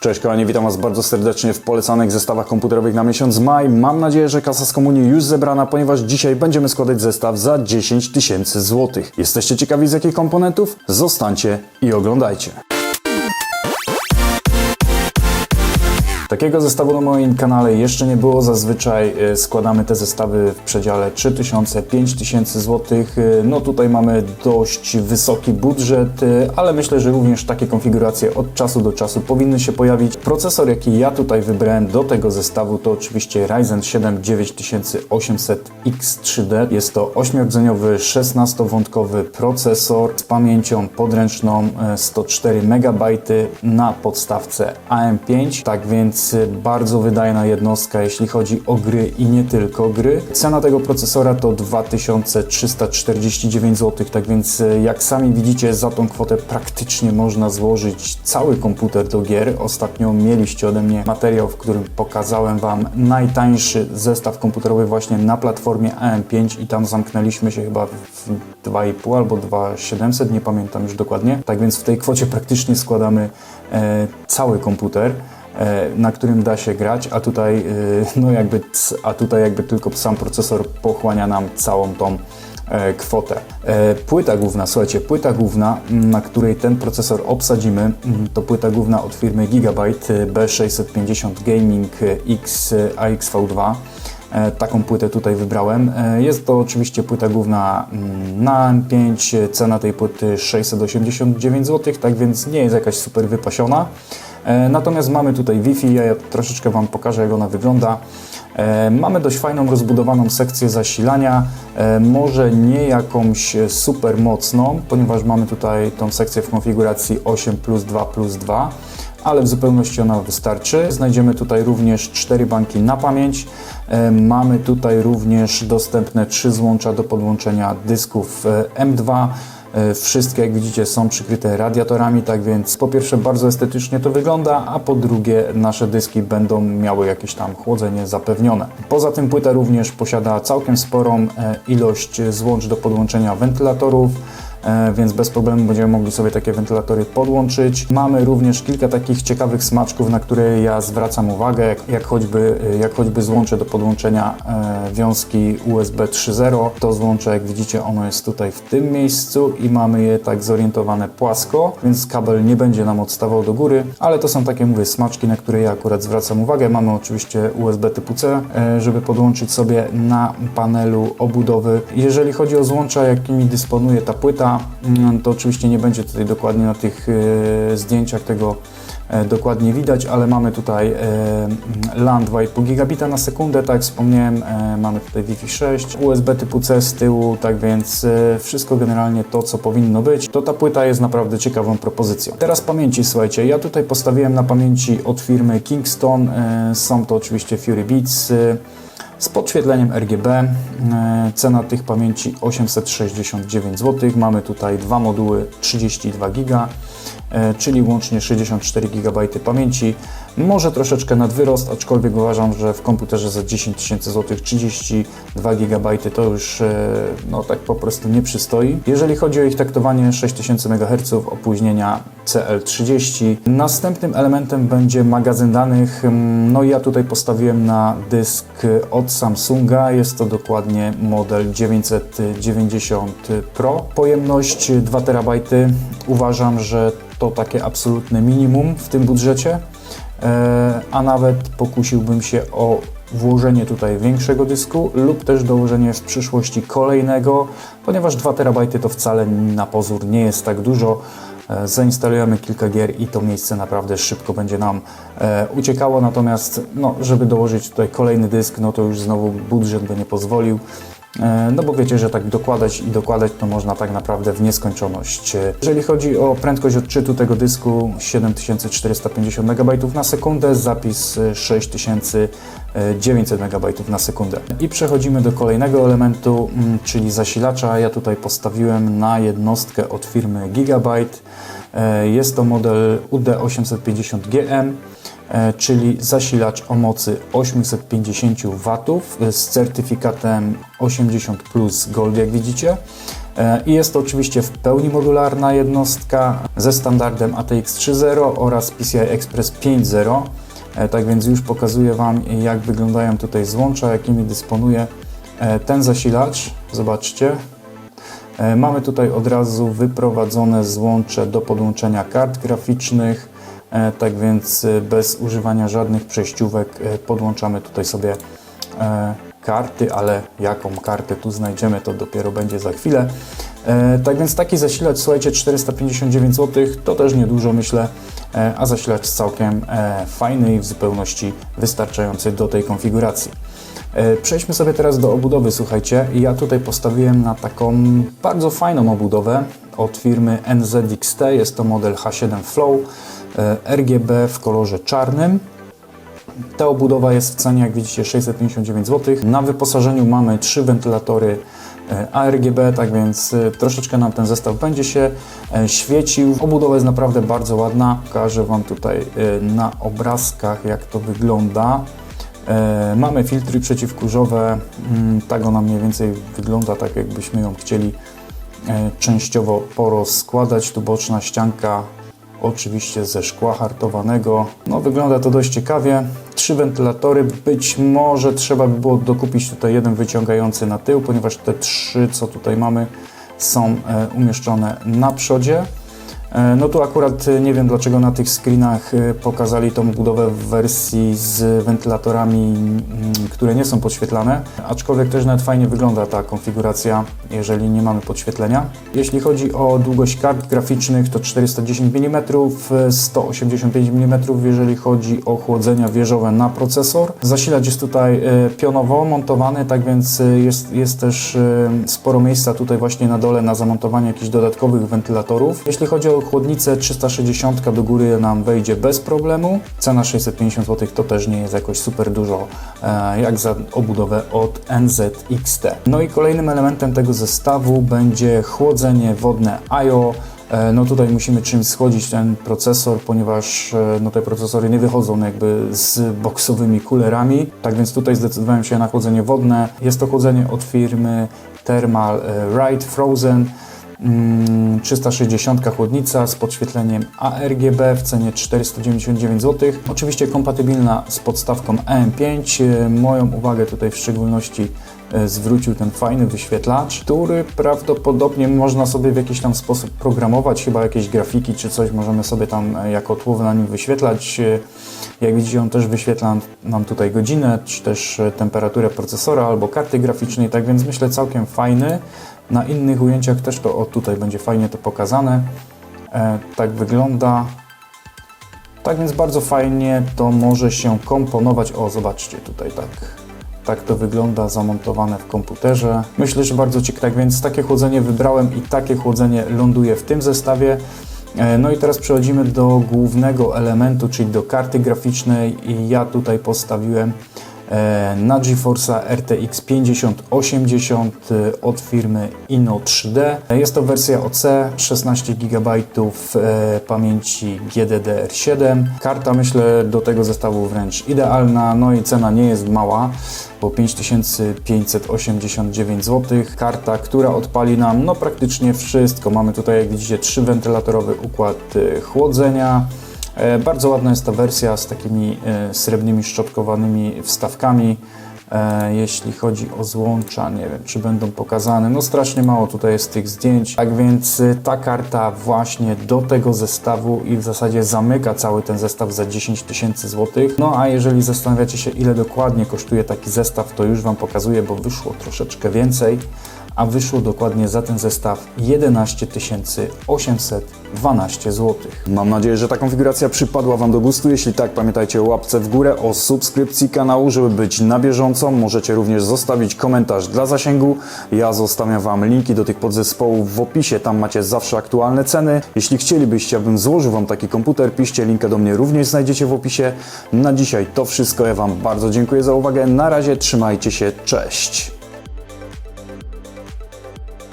Cześć kochani, witam Was bardzo serdecznie w polecanych zestawach komputerowych na miesiąc maj. Mam nadzieję, że kasa z komunii już zebrana, ponieważ dzisiaj będziemy składać zestaw za 10 tysięcy złotych. Jesteście ciekawi z jakich komponentów? Zostańcie i oglądajcie. Takiego zestawu na moim kanale jeszcze nie było. Zazwyczaj e, składamy te zestawy w przedziale 3000-5000 zł. No tutaj mamy dość wysoki budżet, e, ale myślę, że również takie konfiguracje od czasu do czasu powinny się pojawić. Procesor, jaki ja tutaj wybrałem do tego zestawu, to oczywiście Ryzen 7 9800X3D. Jest to 8-rdzeniowy, 16-wątkowy procesor z pamięcią podręczną e, 104 MB na podstawce AM5. Tak więc bardzo wydajna jednostka, jeśli chodzi o gry i nie tylko gry. Cena tego procesora to 2349 zł, tak więc y, jak sami widzicie, za tą kwotę praktycznie można złożyć cały komputer do gier. Ostatnio mieliście ode mnie materiał, w którym pokazałem Wam najtańszy zestaw komputerowy właśnie na platformie AM5 i tam zamknęliśmy się chyba w 2,5 albo 2,700, nie pamiętam już dokładnie. Tak więc w tej kwocie praktycznie składamy e, cały komputer e, na którym da się grać, a tutaj, e, no jakby, a tutaj jakby tylko sam procesor pochłania nam całą tą e, kwotę. E, Płyta główna, słuchajcie, płyta główna, na której ten procesor obsadzimy, to płyta główna od firmy Gigabyte e, B650 Gaming e, X e, AXV2. E, Taką płytę tutaj wybrałem. E, Jest to oczywiście płyta główna na M5. Cena tej płyty 689 zł, tak więc nie jest jakaś super wypasiona. E, Natomiast mamy tutaj Wi-Fi, ja troszeczkę Wam pokażę jak ona wygląda. E, Mamy dość fajną, rozbudowaną sekcję zasilania, e, może nie jakąś super mocną, ponieważ mamy tutaj tą sekcję w konfiguracji 8 plus 2 plus 2 ale w zupełności ona wystarczy. Znajdziemy tutaj również cztery banki na pamięć. Mamy tutaj również dostępne trzy złącza do podłączenia dysków e, M2. E, Wszystkie, jak widzicie, są przykryte radiatorami, tak więc po pierwsze bardzo estetycznie to wygląda, a po drugie nasze dyski będą miały jakieś tam chłodzenie zapewnione. Poza tym płyta również posiada całkiem sporą e, ilość złącz do podłączenia wentylatorów, więc bez problemu będziemy mogli sobie takie wentylatory podłączyć. Mamy również kilka takich ciekawych smaczków, na które ja zwracam uwagę, jak, choćby, jak choćby złącze do podłączenia e, wiązki USB 3.0. To złącze, jak widzicie, ono jest tutaj w tym miejscu i mamy je tak zorientowane płasko, więc kabel nie będzie nam odstawał do góry, ale to są takie, mówię, smaczki, na które ja akurat zwracam uwagę. Mamy oczywiście USB typu C, e, żeby podłączyć sobie na panelu obudowy. Jeżeli chodzi o złącza, jakimi dysponuje ta płyta, mm, to oczywiście nie będzie tutaj dokładnie na tych e, zdjęciach tego e, dokładnie widać, ale mamy tutaj e, LAN 2,5 gigabita na sekundę, tak jak wspomniałem, mamy tutaj Wi-Fi 6, USB typu C z tyłu, tak więc wszystko generalnie to, co powinno być, to ta płyta jest naprawdę ciekawą propozycją. Teraz pamięci, słuchajcie, ja tutaj postawiłem na pamięci od firmy Kingston, są to oczywiście Fury Beats, z podświetleniem RGB. E, Cena tych pamięci 869 zł. Mamy tutaj dwa moduły 32 GB, czyli łącznie 64 GB pamięci. Może troszeczkę nad wyrost, aczkolwiek uważam, że w komputerze za 10 tysięcy złotych 32 GB to już e, no, tak po prostu nie przystoi. Jeżeli chodzi o ich taktowanie 6000 MHz, opóźnienia CL30. Następnym elementem będzie magazyn danych. Mm, No ja tutaj postawiłem na dysk od Samsunga. Jest to dokładnie model 990 Pro. Pojemność 2 TB. Uważam, że to takie absolutne minimum w tym budżecie. E, a nawet pokusiłbym się o włożenie tutaj większego dysku lub też dołożenie w przyszłości kolejnego, ponieważ 2 TB to wcale na pozór nie jest tak dużo. E, Zainstalujemy kilka gier i to miejsce naprawdę szybko będzie nam e, uciekało, natomiast no, żeby dołożyć tutaj kolejny dysk, no to już znowu budżet by nie pozwolił. E, No bo wiecie, że tak dokładać i dokładać to można tak naprawdę w nieskończoność. E, Jeżeli chodzi o prędkość odczytu tego dysku 7450 MB na sekundę, zapis e, 6900 MB na sekundę. I przechodzimy do kolejnego elementu, mm, czyli zasilacza. Ja tutaj postawiłem na jednostkę od firmy Gigabyte. E, Jest to model UD850GM e, czyli zasilacz o mocy 850 W z certyfikatem 80 plus Gold, jak widzicie. E, I jest to oczywiście w pełni modularna jednostka ze standardem ATX 3.0 oraz PCI Express 5.0. E, Tak więc już pokazuję Wam, jak wyglądają tutaj złącza, jakimi dysponuje e, ten zasilacz. Zobaczcie. E, Mamy tutaj od razu wyprowadzone złącze do podłączenia kart graficznych. E, Tak więc e, bez używania żadnych przejściówek e, podłączamy tutaj sobie karty, ale jaką kartę tu znajdziemy, to dopiero będzie za chwilę. Tak więc taki zasilacz, słuchajcie, 459 zł to też niedużo, myślę, a zasilacz całkiem fajny i w zupełności wystarczający do tej konfiguracji. Przejdźmy sobie teraz do obudowy, słuchajcie. Ja tutaj postawiłem na taką bardzo fajną obudowę od firmy NZXT. Jest to model H7 Flow RGB w kolorze czarnym. Ta obudowa jest w cenie, jak widzicie, 659 zł. Na wyposażeniu mamy trzy wentylatory e, ARGB, tak więc e, troszeczkę nam ten zestaw będzie się e, świecił. Obudowa jest naprawdę bardzo ładna. Pokażę Wam tutaj e, na obrazkach, jak to wygląda. E, Mamy filtry przeciwkurzowe, Mm, tak ona mniej więcej wygląda, tak jakbyśmy ją chcieli e, częściowo porozkładać. Tu boczna ścianka oczywiście ze szkła hartowanego. No wygląda to dość ciekawie. Trzy wentylatory, być może trzeba by było dokupić tutaj jeden wyciągający na tył, ponieważ te trzy, co tutaj mamy, są e, umieszczone na przodzie. E, No tu akurat e, nie wiem dlaczego na tych screenach e, pokazali tą budowę w wersji z wentylatorami, mm, które nie są podświetlane, aczkolwiek też nawet fajnie wygląda ta konfiguracja, jeżeli nie mamy podświetlenia. Jeśli chodzi o długość kart graficznych to 410 mm, e, 185 mm jeżeli chodzi o chłodzenia wieżowe na procesor. Zasilacz jest tutaj pionowo montowany, tak więc jest, jest też sporo miejsca tutaj właśnie na dole na zamontowanie jakichś dodatkowych wentylatorów. Jeśli chodzi o chłodnicę 360 do góry nam wejdzie bez problemu. Cena 650 zł to też nie jest jakoś super dużo e, jak za obudowę od NZXT. No i kolejnym elementem tego zestawu będzie chłodzenie wodne IO. E, No tutaj musimy czymś schłodzić ten procesor, ponieważ e, no te procesory nie wychodzą jakby z boksowymi kulerami. Tak więc tutaj zdecydowałem się na chłodzenie wodne. Jest to chłodzenie od firmy Thermal Ride Frozen. Mm, 360 chłodnica z podświetleniem ARGB w cenie 499 zł. Oczywiście kompatybilna z podstawką AM5. E, Moją uwagę tutaj w szczególności e, zwrócił ten fajny wyświetlacz, który prawdopodobnie można sobie w jakiś tam sposób programować, chyba jakieś grafiki czy coś możemy sobie tam e, jako tło na nim wyświetlać. Jak widzicie, on też wyświetla nam tutaj godzinę, czy też temperaturę procesora albo karty graficznej, tak więc myślę całkiem fajny. Na innych ujęciach też to o tutaj będzie fajnie to pokazane. E, tak wygląda. Tak więc bardzo fajnie to może się komponować. O, zobaczcie tutaj tak. Tak to wygląda zamontowane w komputerze. Myślę, że bardzo ciekawe. Tak więc takie chłodzenie wybrałem i takie chłodzenie ląduje w tym zestawie. E, No i teraz przechodzimy do głównego elementu, czyli do karty graficznej i ja tutaj postawiłem na GeForce'a RTX 5080 e, od firmy Inno 3D. Jest to wersja OC, 16 GB e, pamięci GDDR7. Karta myślę do tego zestawu wręcz idealna, no i cena nie jest mała, bo 5589 zł. Karta, która odpali nam no praktycznie wszystko. Mamy tutaj jak widzicie trzy wentylatorowy układ e, chłodzenia. E, Bardzo ładna jest ta wersja z takimi e, srebrnymi szczotkowanymi wstawkami. E, Jeśli chodzi o złącza, nie wiem, czy będą pokazane. No strasznie mało tutaj jest tych zdjęć. Tak więc e, ta karta właśnie do tego zestawu i w zasadzie zamyka cały ten zestaw za 10 tysięcy złotych. No a jeżeli zastanawiacie się, ile dokładnie kosztuje taki zestaw, to już Wam pokazuję, bo wyszło troszeczkę więcej. A wyszło dokładnie za ten zestaw 11 812 zł. Mam nadzieję, że ta konfiguracja przypadła Wam do gustu. Jeśli tak, pamiętajcie o łapce w górę, o subskrypcji kanału, żeby być na bieżąco. Możecie również zostawić komentarz dla zasięgu. Ja zostawiam Wam linki do tych podzespołów w opisie, tam macie zawsze aktualne ceny. Jeśli chcielibyście, abym złożył Wam taki komputer, piszcie linkę do mnie, również znajdziecie w opisie. Na dzisiaj to wszystko. Ja Wam bardzo dziękuję za uwagę. Na razie trzymajcie się, cześć!